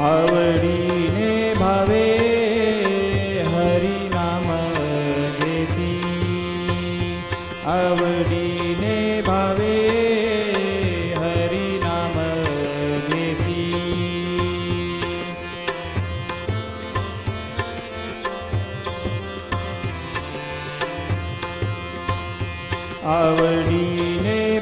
आवडीने भावे हरी नाम घेसी. आवडीने भावे हरी नाम घेसी. आवडीने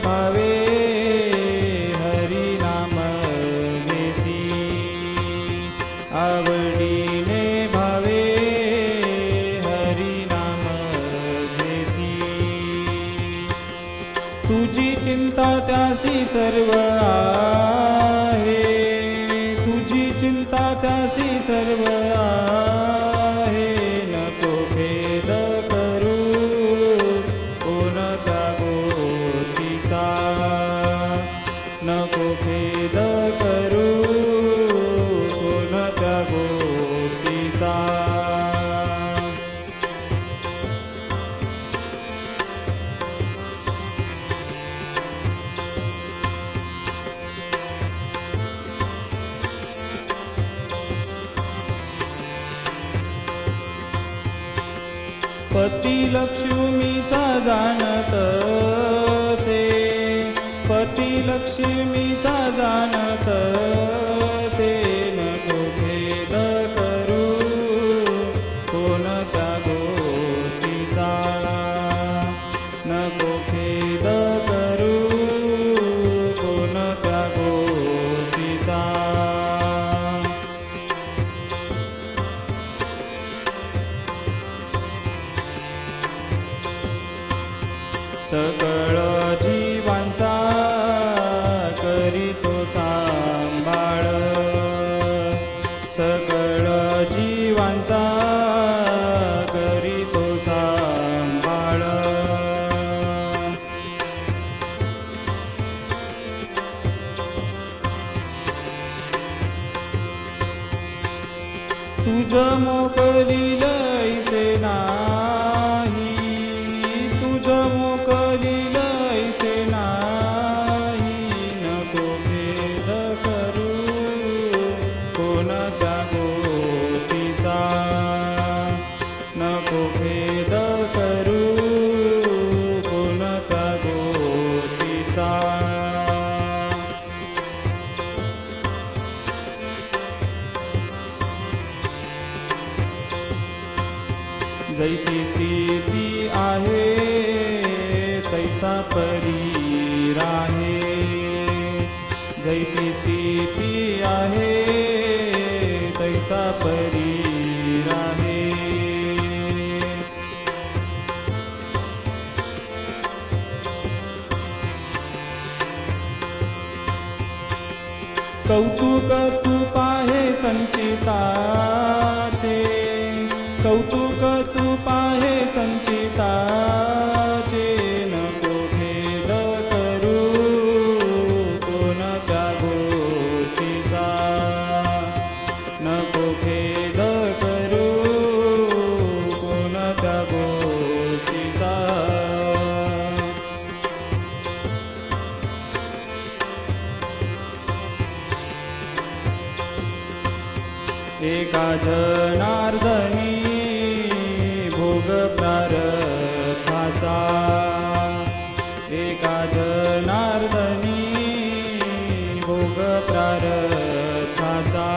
त्यासी सर्व आहे. तुझी चिंता त्यासी सर्व आहे. नको भेद करू कोणता गोष्टीचा. नको भेद करू पती लक्ष्मीचा जाणत से पती लक्ष्मीचा सकळ जीवांचा करीतो सांभाळ. सकळ जीवांचा करीतो सांभाळ. तुझ मोकलील ऐसे जैसी स्थिती आहे तैसा परी राहे जैसी स्थिती आहे तैसा परी राहे कौतुक तू पाहे संचिताचे कौतुक एका जनार्दनी भोग प्रारथाचा. एका जनार्दनी भोग प्रारथाचा.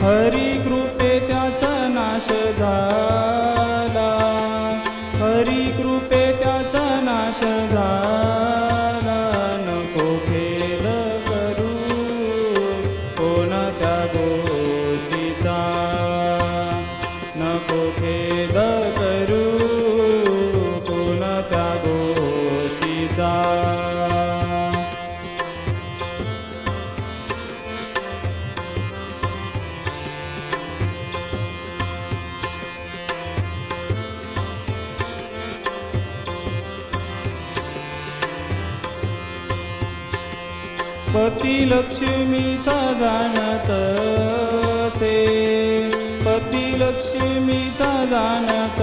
हरी कृपे त्याचा नाश झाला. हरी कृपे पती लक्ष्मीचा जाणत से पती लक्ष्मीचा जाणत